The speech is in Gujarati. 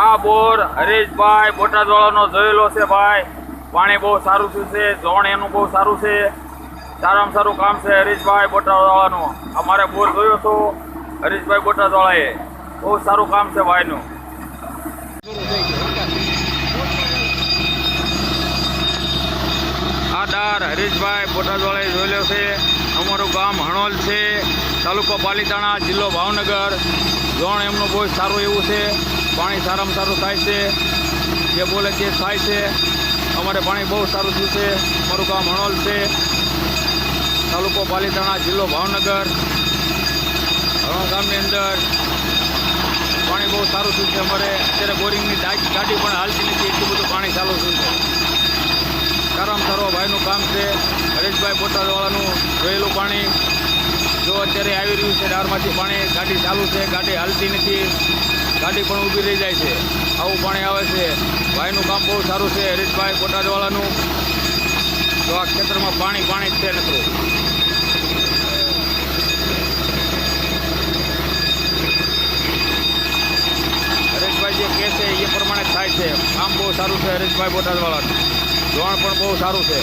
આ બોર હરીશભાઈ બોટાદવાળાનો જોયેલો છે ભાઈ. પાણી બહુ સારું થયું છે ઝોણ એનું બહુ સારું છે. સારામાં સારું કામ છે હરીશભાઈ બોટાદવાળાનું. અમારે બોર જોયો હતો હરીશભાઈ બોટાદવાળાએ. બહુ સારું કામ છે ભાઈનું. આ ડાર હરીશભાઈ બોટાદવાળાએ જોયેલો છે. અમારું ગામ હણોલ છે. તાલુકો પાલીતાણા, જિલ્લો ભાવનગર. ઝોણ એમનું બહુ સારું એવું છે. પાણી સારામાં સારું થાય છે. જે બોલે તે થાય છે. અમારે પાણી બહુ સારું થયું છે. અમારું ગામ હણોલ છે. તાલુકો પાલીતાણા જિલ્લો ભાવનગર. હણોલ ગામની અંદર પાણી બહુ સારું થયું છે અમારે. અત્યારે બોરિંગની ગાડી પણ હાલતી નથી. એટલું બધું પાણી ચાલુ થયું છે. સારામાં સારો ભાઈનું કામ છે. હરેશભાઈ બોટાદવાળાનું જોયેલું પાણી. જો અત્યારે આવી રહ્યું છે ડારમાંથી પાણી ગાડી ચાલુ છે. ગાડી હાલતી નથી. ગાડી પણ ઊભી રહી જાય છે. આવું પાણી આવે છે. ભાઈનું કામ બહુ સારું છે. હરીશભાઈ બોટાદવાળાનું તો આ ખેતરમાં પાણી પાણી જ છે નકરું જે કહે છે એ પ્રમાણે થાય છે. કામ બહુ સારું છે હરીશભાઈ બોટાદવાળાનું ધોરણ પણ બહુ સારું છે.